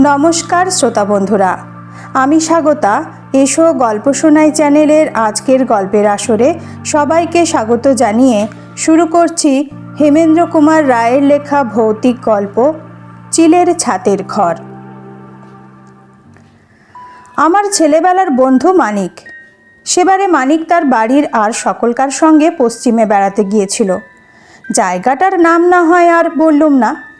নমস্কার শ্রোতা বন্ধুরা। আমি স্বাগতা। এসো গল্প শোনাই চ্যানেলের আজকের গল্পের আসরে সবাইকে স্বাগত জানিয়ে শুরু করছি হেমেন্দ্র কুমার রায়ের লেখা ভৌতিক গল্প, চিলের ছাতের ঘর। আমার ছেলেবেলার বন্ধু মানিক। সেবারে মানিক তার বাড়ির আর সকলকার সঙ্গে পশ্চিমে বেড়াতে গিয়েছিল। জায়গাটার নাম না হয় আর বললুম না।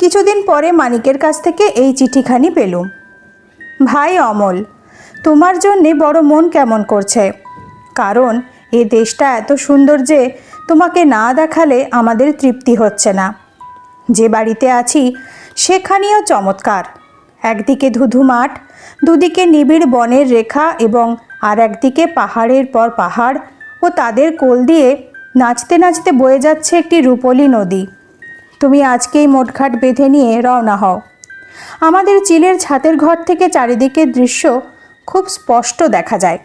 কিছুদিন পরে মানিকের কাছ থেকে এই চিঠিখানি পেলুম। ভাই অমল, তোমার জন্যে বড় মন কেমন করছে? কারণ এ দেশটা এত সুন্দর যে তোমাকে না দেখালে আমাদের তৃপ্তি হচ্ছে না। যে বাড়িতে আছি, সেখানেও চমৎকার। একদিকে ধুধু মাঠ, দুদিকে নিবিড় বনের রেখা এবং আর একদিকে পাহাড়ের পর পাহাড় ও তাদের কোল দিয়ে নাচতে নাচতে বয়ে যাচ্ছে একটি রূপলী নদী। তুমি আজকেই মোটঘাট বেঁধে নিয়ে রওনা হও। আমাদের চিলের ছাতের ঘর থেকে চারিদিকের দৃশ্য খুব স্পষ্ট দেখা যায়।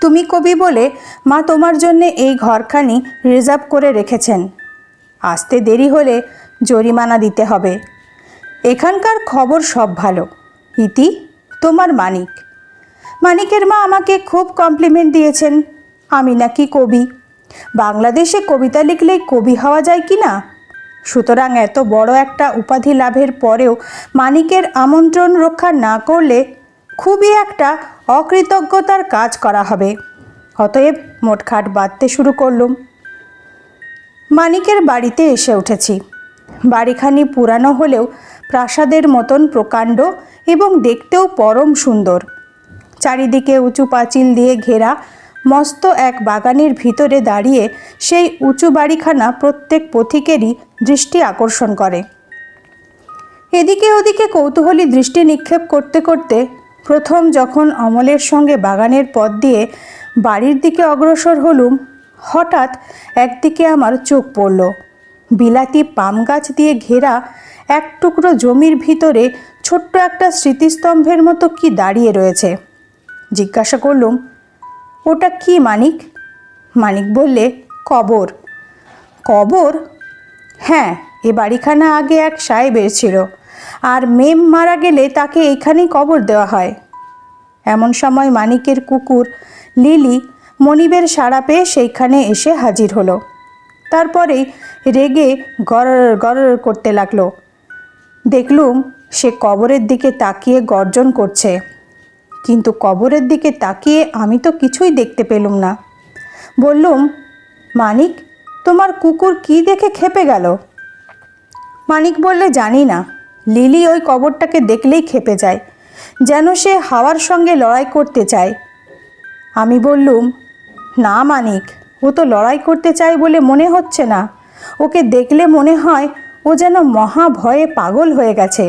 তুমি কবি বলে মা তোমার জন্যে এই ঘরখানি রিজার্ভ করে রেখেছেন। আসতে দেরি হলে জরিমানা দিতে হবে। এখানকার খবর সব ভালো। ইতি, তোমার মানিক। মানিকের মা আমাকে খুব কমপ্লিমেন্ট দিয়েছেন। আমি নাকি কবি। বাংলাদেশে কবিতা লিখলেই কবি হওয়া যায় কি না? সুতরাং এত বড় একটা উপাধি লাভের পরেও মানিকের আমন্ত্রণ রক্ষা না করলে খুবই একটা অকৃতজ্ঞতার কাজ করা হবে। অতএব মোটখাট বাঁধতে শুরু করলুম। মানিকের বাড়িতে এসে উঠেছি। বাড়িখানি পুরানো হলেও প্রাসাদের মতন প্রকাণ্ড এবং দেখতেও পরম সুন্দর। চারিদিকে উঁচু পাঁচিল দিয়ে ঘেরা মস্ত এক বাগানের ভিতরে দাঁড়িয়ে সেই উঁচু বাড়িখানা প্রত্যেক পথিকেরই দৃষ্টি আকর্ষণ করে। এদিকে ওদিকে কৌতূহলী দৃষ্টি নিক্ষেপ করতে করতে প্রথম যখন অমলের সঙ্গে বাগানের পথ দিয়ে বাড়ির দিকে অগ্রসর হলুম, হঠাৎ একদিকে আমার চোখ পড়ল। বিলাতি পাম গাছ দিয়ে ঘেরা এক টুকরো জমির ভিতরে ছোট্ট একটা স্মৃতিস্তম্ভের মতো কি দাঁড়িয়ে রয়েছে। জিজ্ঞাসা করলুম ওটা কি মানিক? মানিক বললে, কবর। কবর? হ্যাঁ এ বাড়িখানা আগে এক সাহেবের ছিল। আর মেম মারা গেলে তাকে এখানেই কবর দেওয়া হয়। এমন সময় মানিকের কুকুর, লিলি, মনিবের সাড়া পেয়ে সেইখানে এসে হাজির হলো। তারপরেই রেগে গরর গরর করতে লাগল। দেখলুম সে কবরের দিকে তাকিয়ে গর্জন করছে। কিন্তু কবরের দিকে তাকিয়ে আমি তো কিছুই দেখতে পেলুম না। বললুম, মানিক, তোমার কুকুর কি দেখে খেপে গেল? মানিক বললে, জানি না। লিলি ওই কবরটাকে দেখলেই খেপে যায়, যেন সে হাওয়ার সঙ্গে লড়াই করতে চায়। আমি বললুম, না মানিক, ও তো লড়াই করতে চায় বলে মনে হচ্ছে না। ওকে দেখলে মনে হয় ও যেন মহা ভয়ে পাগল হয়ে গেছে।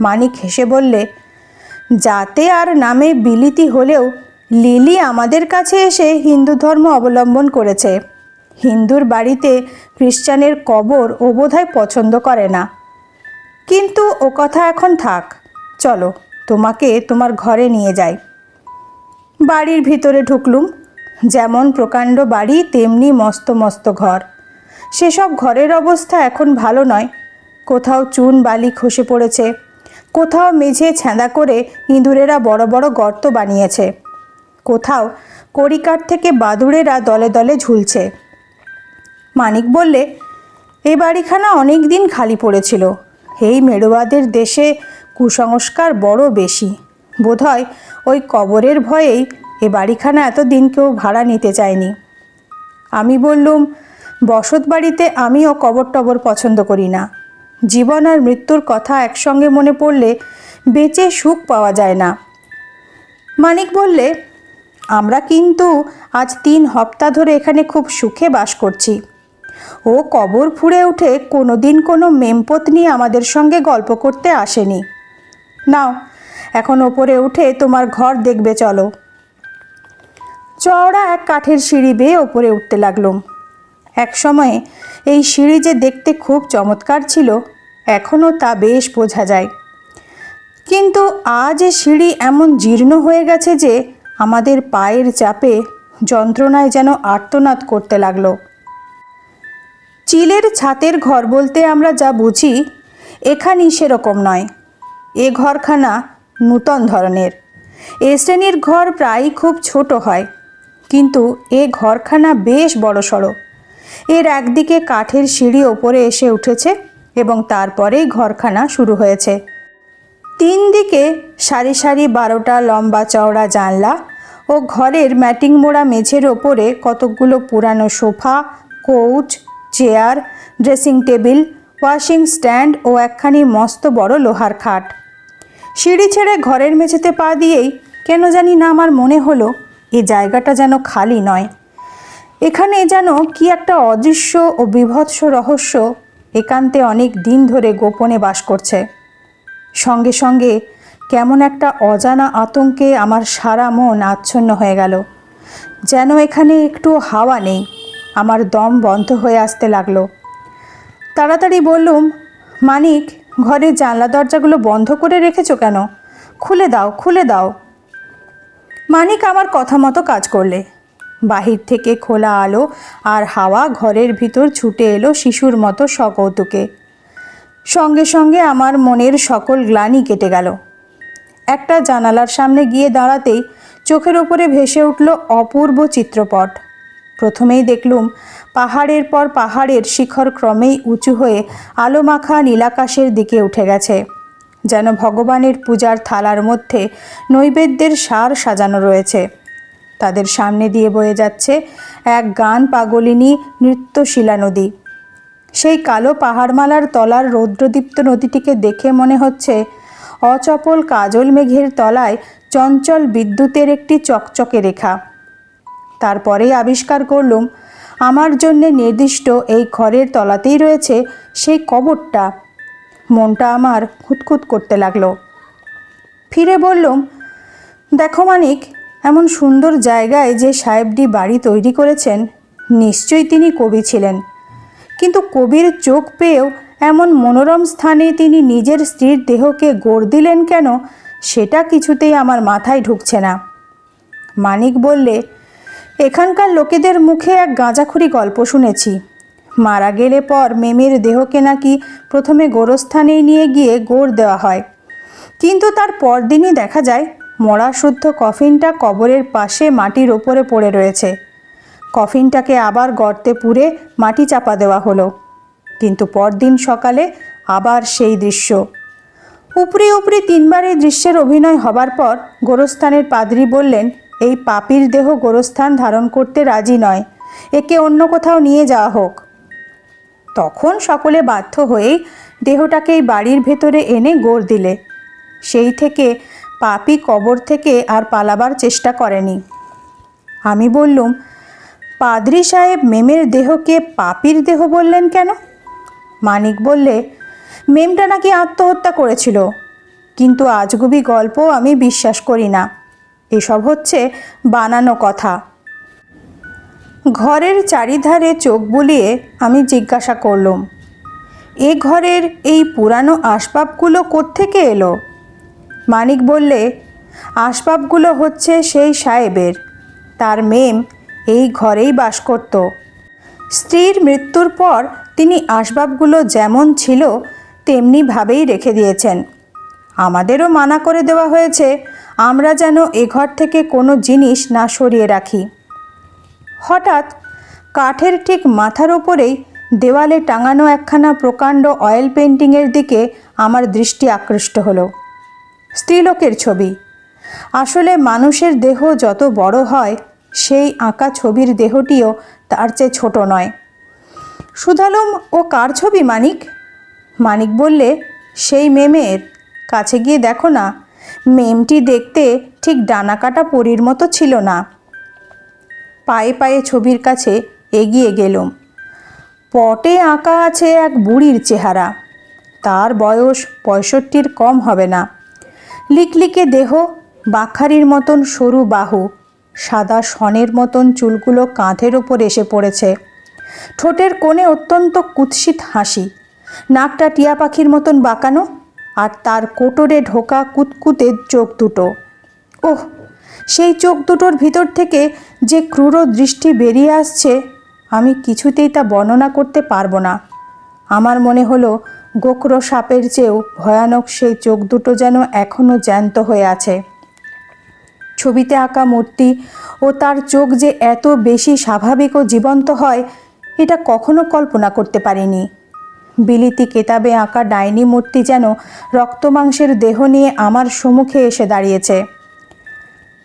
মানিক হেসে বললে যাতে আর নামে বিলিতি হলেও লিলি আমাদের কাছে এসে হিন্দু ধর্ম অবলম্বন করেছে। হিন্দুর বাড়িতে খ্রিস্টানের কবর ও বোধহয় পছন্দ করে না। কিন্তু ও কথা এখন থাক, চলো তোমাকে তোমার ঘরে নিয়ে যাই। বাড়ির ভিতরে ঢুকলুম, যেমন প্রকাণ্ড বাড়ি তেমনি মস্ত মস্ত ঘর। সেসব ঘরের অবস্থা এখন ভালো নয়, কোথাও চুন বালি খসে পড়েছে। কোথাও মেঝে ছ্যাঁদা করে ইঁদুরেরা বড় বড় গর্ত বানিয়েছে। কোথাও কড়িকাঠ থেকে বাদুড়েরা দলে দলে ঝুলছে। মানিক বললে, এ বাড়িখানা অনেক দিন খালি পড়েছিল। এই মেরুবাদের দেশে কুসংস্কার বড় বেশি। বোধহয় ওই কবরের ভয়েই এ বাড়িখানা এতদিন কেউ ভাড়া নিতে চায়নি। আমি বললুম, বসত বাড়িতে আমিও কবর টবর পছন্দ করি না। জীবন আর মৃত্যুর কথা একসঙ্গে মনে পড়লে বেঁচে সুখ পাওয়া যায় না। মানিক বললে, আমরা কিন্তু আজ তিন হপ্তাহ ধরে এখানে খুব সুখে বাস করছি। ও কবর ফুঁড়ে উঠে কোনো দিন কোনো মেমপত্নী আমাদের সঙ্গে গল্প করতে আসেনি। নাও, এখন ওপরে উঠে তোমার ঘর দেখবে চলো। চওড়া এক কাঠের সিঁড়ি বেয়ে ওপরে উঠতে লাগলুম। এক সময়ে এই সিঁড়ি যে দেখতে খুব চমৎকার ছিল, এখনও তা বেশ বোঝা যায়। কিন্তু আজ এ সিঁড়ি এমন জীর্ণ হয়ে গেছে যে আমাদের পায়ের চাপে যন্ত্রণায় যেন আর্তনাদ করতে লাগল। চিলের ছাতের ঘর বলতে আমরা যা বুঝি, এখানেই সেরকম নয়। এ ঘরখানা নূতন ধরনের। এ শ্রেণির ঘর প্রায়ই খুব ছোট হয়, কিন্তু এ ঘরখানা বেশ বড়সড়। এর একদিকে কাঠের সিঁড়ি ওপরে এসে উঠেছে এবং তারপরেই ঘরখানা শুরু হয়েছে। তিন দিকে সারি সারি বারোটা লম্বা চওড়া জানলা ও ঘরের ম্যাটিং মোড়া মেঝের ওপরে কতকগুলো পুরানো sofa, couch, chair, dressing table, washing stand ও একখানি মস্ত বড় লোহার খাট। সিঁড়ি ছেড়ে ঘরের মেঝেতে পা দিয়েই কেন জানি না আমার মনে হলো, এ জায়গাটা যেন খালি নয়। এখানে যেন কি একটা অদৃশ্য ও বিভৎস রহস্য একান্তে অনেক দিন ধরে গোপনে বাস করছে। সঙ্গে সঙ্গে কেমন একটা অজানা আতঙ্কে আমার সারা মন আচ্ছন্ন হয়ে গেল। যেন এখানে একটু হাওয়া নেই, আমার দম বন্ধ হয়ে আসতে লাগল। তাড়াতাড়ি বললুম, মানিক ঘরের জানলা দরজাগুলো বন্ধ করে রেখেছো কেন? খুলে দাও খুলে দাও। মানিক আমার কথা মতো কাজ করলে। বাহির থেকে খোলা আলো আর হাওয়া ঘরের ভিতর ছুটে এলো শিশুর মতো সকৌতুকে সঙ্গে সঙ্গে আমার মনের সকল গ্লানি কেটে গেল। একটা জানালার সামনে গিয়ে দাঁড়াতেই চোখের ওপরে ভেসে উঠল অপূর্ব চিত্রপট। প্রথমেই দেখলুম পাহাড়ের পর পাহাড়ের শিখর ক্রমেই উঁচু হয়ে আলো মাখা নীলাকাশের দিকে উঠে গেছে, যেন ভগবানের পূজার থালার মধ্যে নৈবেদ্যের সার সাজানো রয়েছে। তাদের সামনে দিয়ে বয়ে যাচ্ছে এক গান পাগলিনী নৃত্যশিলা নদী। সেই কালো পাহাড়মালার তলার রৌদ্রদীপ্ত নদীটিকে দেখে মনে হচ্ছে অচপল কাজল মেঘের তলায় চঞ্চল বিদ্যুতের একটি চকচকে রেখা। তারপরেই আবিষ্কার করলুম, আমার জন্য নির্দিষ্ট এই ঘরের তলাতেই রয়েছে সেই কবরটা। মনটা আমার খুঁতখুত করতে লাগল। ফিরে বললুম, দেখো মানিক এমন সুন্দর জায়গায় যে সাহেবডি বাড়ি তৈরি করেছেন, নিশ্চয়ই তিনি কবি ছিলেন। কিন্তু কবির চোখ পেয়েও এমন মনোরম স্থানে তিনি নিজের স্ত্রীর দেহকে গড় দিলেন কেন, সেটা কিছুতেই আমার মাথায় ঢুকছে না। মানিক বললে, এখানকার লোকেদের মুখে এক গাঁজাখুরি গল্প শুনেছি। মারা গেলে পর মেমের দেহকে নাকি প্রথমে গোরস্থানেই নিয়ে গিয়ে গোড় দেওয়া হয়। কিন্তু তার পরদিনই দেখা যায় মরা শুদ্ধ কফিনটা কবরের পাশে মাটির ওপরে পড়ে রয়েছে। কফিনটাকে আবার গর্তে পুরে মাটি চাপা দেওয়া হলো। কিন্তু পরদিন সকালে আবার সেই দৃশ্য। উপরি উপরি তিনবার এই দৃশ্যের অভিনয় হবার পর গোরস্থানের পাদ্রী বললেন, এই পাপির দেহ গোরস্থান ধারণ করতে রাজি নয়। একে অন্য কোথাও নিয়ে যাওয়া হোক। তখন সকলে বাধ্য হয়েই দেহটাকে এই বাড়ির ভেতরে এনে গোড় দিলে। সেই থেকে পাপি কবর থেকে আর পালাবার চেষ্টা করেনি। আমি বললুম, পাদ্রি সাহেব মেমের দেহকে পাপির দেহ বললেন কেন? মানিক বললে, মেমটা নাকি আত্মহত্যা করেছিল, কিন্তু আজগুবি গল্প আমি বিশ্বাস করি না। এসব হচ্ছে বানানো কথা। ঘরের চারিধারে চোখ বুলিয়ে আমি জিজ্ঞাসা করলুম, এ ঘরের এই পুরানো আসবাবগুলো কোত্থেকে এলো? মানিক বললে, আসবাবগুলো হচ্ছে সেই সাহেবের। তার মেম এই ঘরেই বাস করত। স্ত্রীর মৃত্যুর পর তিনি আসবাবগুলো যেমন ছিল তেমনিভাবেই রেখে দিয়েছেন। আমাদেরও মানা করে দেওয়া হয়েছে, আমরা যেন এ ঘর থেকে কোনো জিনিস না সরিয়ে রাখি। হঠাৎ কাঠের ঠিক মাথার ওপরেই দেওয়ালে টাঙানো একখানা প্রকাণ্ড অয়েল পেন্টিংয়ের দিকে আমার দৃষ্টি আকৃষ্ট হলো। স্ত্রীলোকের ছবি। আসলে মানুষের দেহ যত বড় হয়, সেই আঁকা ছবির দেহটিও তার চেয়ে ছোট নয়। সুধালম, ও কার ছবি, মানিক? মানিক বললে, সেই মেমের। কাছে গিয়ে দেখো না, মেমটি দেখতে ঠিক ডানা কাটা পরীর মতো ছিল না। পায়ে পায়ে ছবির কাছে এগিয়ে গেলুম। পটে আঁকা আছে এক বুড়ির চেহারা। তার বয়স পঁয়ষট্টির কম হবে না। লিকলিকে দেহ, বাখারির মতন সরু বাহু, সাদা সনের মতন চুলগুলো কাঁধের ওপর এসে পড়েছে। ঠোঁটের কোণে অত্যন্ত কুৎসিত হাসি। নাকটা টিয়া পাখির মতন বাঁকানো আর তার কোটরে ঢোকা কুতকুতে চোখ দুটো। ওহ, সেই চোখ দুটোর ভিতর থেকে যে ক্রূর দৃষ্টি বেরিয়ে আসছে, আমি কিছুতেই তা বর্ণনা করতে পারব না। আমার মনে হলো গোকরো সাপের চেয়েও ভয়ানক সেই চোখ দুটো যেন এখনও জ্যান্ত হয়ে আছে। ছবিতে আঁকা মূর্তি ও তার চোখ যে এত বেশি স্বাভাবিক ও জীবন্ত হয়, এটা কখনো কল্পনা করতে পারিনি। বিলিতি কেতাবে আঁকা ডাইনি মূর্তি যেন রক্তমাংসের দেহ নিয়ে আমার সম্মুখে এসে দাঁড়িয়েছে।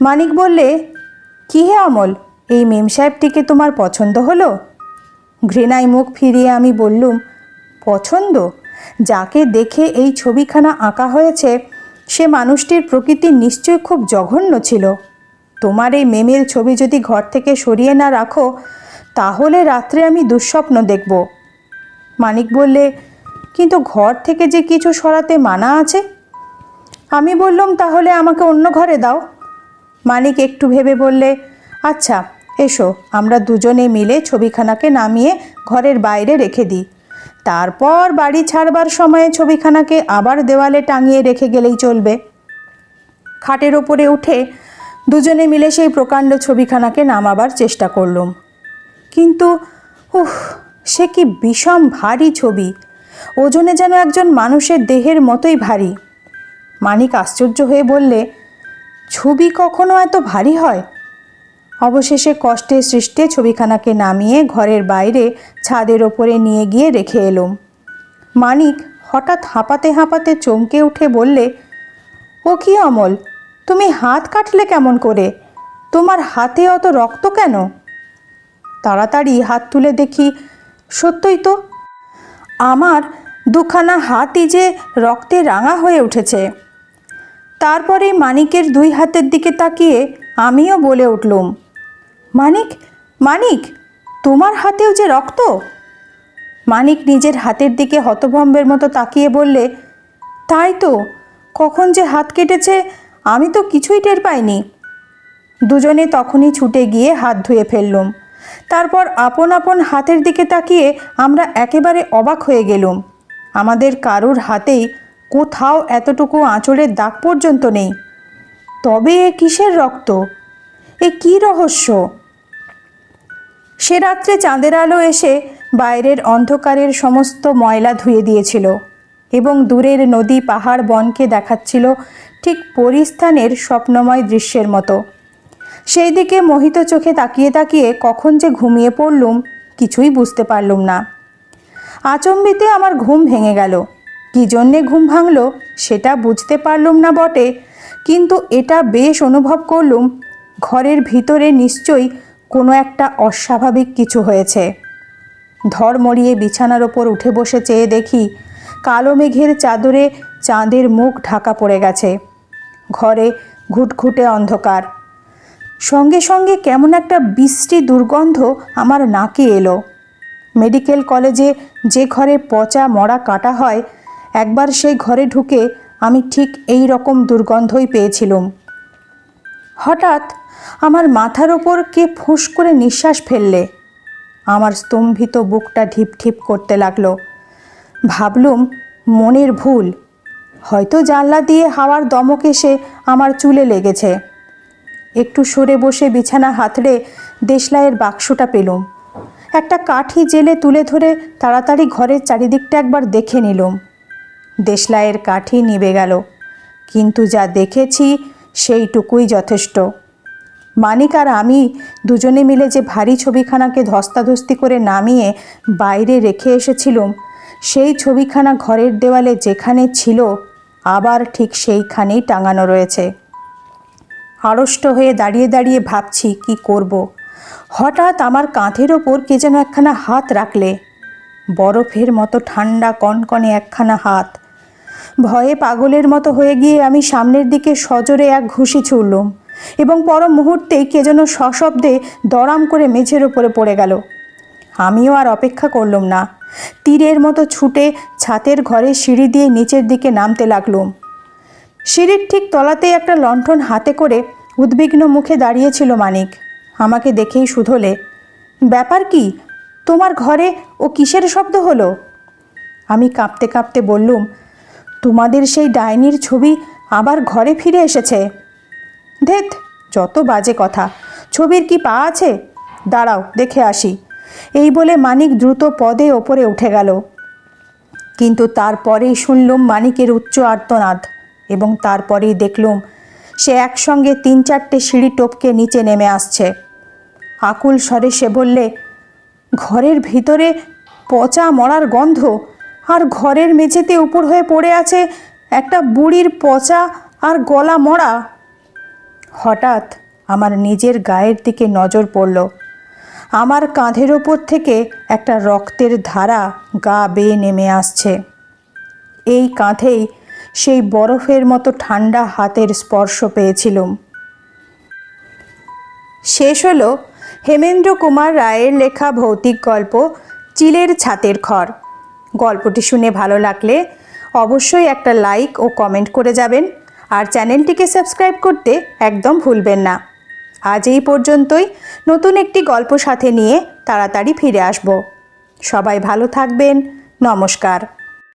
মানিক বললে, কি হে অমল, এই মেম সাহেবটিকে তোমার পছন্দ হলো? ঘৃণায় মুখ ফিরিয়ে আমি বললুম, পছন্দ? যাকে দেখে এই ছবিখানা আঁকা হয়েছে, সে মানুষটির প্রকৃতি নিশ্চয় খুব জঘন্য ছিল। তোমার এই মেমের ছবি যদি ঘর থেকে সরিয়ে না রাখো, তাহলে রাত্রে আমি দুঃস্বপ্ন দেখব। মানিক বললে, কিন্তু ঘর থেকে যে কিছু সরাতে মানা আছে? আমি বললাম, তাহলে আমাকে অন্য ঘরে দাও। মানিক একটু ভেবে বললে আচ্ছা এসো, আমরা দুজনে মিলে ছবিখানাকে নামিয়ে ঘরের বাইরে রেখে দিই। তারপর বাড়ি ছাড়বার সময়ে ছবিখানাকে আবার দেওয়ালে টাঙিয়ে রেখে গেলেই চলবে। খাটের ওপরে উঠে দুজনে মিলে সেই প্রকাণ্ড ছবিখানাকে নামাবার চেষ্টা করলুম। কিন্তু উহ সে কি বিষম ভারী ছবি। ওজনে যেন একজন মানুষের দেহের মতোই ভারী। মানিক আশ্চর্য হয়ে বললে, ছবি কখনো এত ভারী হয়? অবশেষে কষ্টে সৃষ্টে ছবিখানাকে নামিয়ে ঘরের বাইরে ছাদের ওপরে নিয়ে গিয়ে রেখে এলুম। মানিক হঠাৎ হাঁপাতে হাঁপাতে চমকে উঠে বললে, ও কি অমল? তুমি হাত কাটলে কেমন করে? তোমার হাতে অত রক্ত কেন? তাড়াতাড়ি হাত তুলে দেখি, সত্যই তো, আমার দুখানা হাতই যে রক্তে রাঙা হয়ে উঠেছে। তারপরে মানিকের দুই হাতের দিকে তাকিয়ে আমিও বলে উঠলুম মানিক মানিক, তোমার হাতেও যে রক্ত? মানিক নিজের হাতের দিকে হতভম্বের মতো তাকিয়ে বললে, তাই তো, কখন যে হাত কেটেছে, আমি তো কিছুই টের পাইনি। দুজনে তখনই ছুটে গিয়ে হাত ধুয়ে ফেললুম। তারপর আপন আপন হাতের দিকে তাকিয়ে আমরা একেবারে অবাক হয়ে গেলুম। আমাদের কারুর হাতেই কোথাও এতটুকু আঁচড়ের দাগ পর্যন্ত নেই। তবে এ কিসের রক্ত? এ কী রহস্য? সে রাত্রে চাঁদের আলো এসে বাইরের অন্ধকারের সমস্ত ময়লা ধুয়ে দিয়েছিল এবং দূরের নদী পাহাড় বনকে দেখাচ্ছিল ঠিক পরিস্থানের স্বপ্নময় দৃশ্যের মতো। সেই দিকে মোহিত চোখে তাকিয়ে তাকিয়ে কখন যে ঘুমিয়ে পড়লুম কিছুই বুঝতে পারলুম না। আচম্বিতে আমার ঘুম ভেঙে গেল। কী জন্যে ঘুম ভাঙল সেটা বুঝতে পারলুম না বটে, কিন্তু এটা বেশ অনুভব করলুম। ঘরের ভিতরে নিশ্চয়ই কোনো একটা অস্বাভাবিক কিছু হয়েছে। ধর মরিয়ে বিছানার ওপর উঠে বসে চেয়ে দেখি কালো মেঘের চাদরে চাঁদের মুখ ঢাকা পড়ে গেছে। ঘরে ঘুটঘুটে অন্ধকার। সঙ্গে সঙ্গে কেমন একটা বৃষ্টি দুর্গন্ধ আমার নাকে এলো। মেডিকেল কলেজে যে ঘরে পচা মরা কাটা হয়, একবার সেই ঘরে ঢুকে আমি ঠিক এই রকম দুর্গন্ধই পেয়েছিলুম। হঠাৎ আমার মাথার ওপর কে ফুঁস করে নিঃশ্বাস ফেললে। আমার স্তম্ভিত বুকটা ঢিপ ঢিপ করতে লাগল। ভাবলুম, মনের ভুল। হয়তো জানলা দিয়ে হাওয়ার দমক এসে আমার চুলে লেগেছে। একটু সরে বসে বিছানা হাতড়ে দেশলাইয়ের বাক্সটা পেলুম। একটা কাঠি জেলে তুলে ধরে তাড়াতাড়ি ঘরের চারিদিকটা একবার দেখে নিলুম। দেশলাইয়ের কাঠি নিবে গেল। কিন্তু যা দেখেছি, সেইটুকুই যথেষ্ট। মানিক আর আমি দুজনে মিলে যে ভারী ছবিখানাকে ধস্তাধস্তি করে নামিয়ে বাইরে রেখে এসেছিলুম, সেই ছবিখানা ঘরের দেওয়ালে যেখানে ছিল, আবার ঠিক সেইখানেই টাঙানো রয়েছে। আড়ষ্ট হয়ে দাঁড়িয়ে দাঁড়িয়ে ভাবছি, কি করব। হঠাৎ আমার কাঁধের ওপর কে যেন একখানা হাত রাখলে, বরফের মতো ঠান্ডা কনকনে একখানা হাত। ভয়ে পাগলের মতো হয়ে গিয়ে আমি সামনের দিকে সজোরে এক ঘুষি ছুড়লুম। এবং পর মুহূর্তেই কে যেন সশব্দে দরাম করে মেঝের ওপরে পড়ে গেল। আমিও আর অপেক্ষা করলাম না। তীরের মতো ছুটে ছাতের ঘরে সিঁড়ি দিয়ে নিচের দিকে নামতে লাগলুম। সিঁড়ির ঠিক তলাতেই একটা লণ্ঠন হাতে করে উদ্বিগ্ন মুখে দাঁড়িয়েছিল মানিক। আমাকে দেখেই শুধলে ব্যাপার কি? তোমার ঘরে ও কিসের শব্দ হলো? আমি কাঁপতে কাঁপতে বললুম, তোমাদের সেই ডাইনির ছবি আবার ঘরে ফিরে এসেছে। ধেত, যত বাজে কথা। ছবির কি পা আছে? দাঁড়াও, দেখে আসি। এই বলে মানিক দ্রুত পদে ওপরে উঠে গেল। কিন্তু তারপরেই শুনলুম মানিকের উচ্চ আর্তনাদ এবং তারপরেই দেখলুম সে একসঙ্গে তিন চারটে সিঁড়ি টপকে নিচে নেমে আসছে। আকুল স্বরে সে বললে, ঘরের ভিতরে পচা মরার গন্ধ? আর ঘরের মেঝেতে উপর হয়ে পড়ে আছে একটা বুড়ির পচা আর গলা মরা? হঠাৎ আমার নিজের গায়ের দিকে নজর পড়ল। আমার কাঁধের ওপর থেকে একটা রক্তের ধারা গা বেয়ে নেমে আসছে। এই কাঁধেই সেই বরফের মতো ঠান্ডা হাতের স্পর্শ পেয়েছিলুম। শেষ হলো হেমেন্দ্র কুমার রায়ের লেখা ভৌতিক গল্প চিলের ছাতের খড়। গল্পটি শুনে ভালো লাগলে অবশ্যই একটা লাইক ও কমেন্ট করে যাবেন। আর চ্যানেলটিকে সাবস্ক্রাইব করতে একদম ভুলবেন না। আজ এই পর্যন্তই। নতুন একটি গল্প সাথে নিয়ে তাড়াতাড়ি ফিরে আসব। সবাই ভালো থাকবেন। নমস্কার।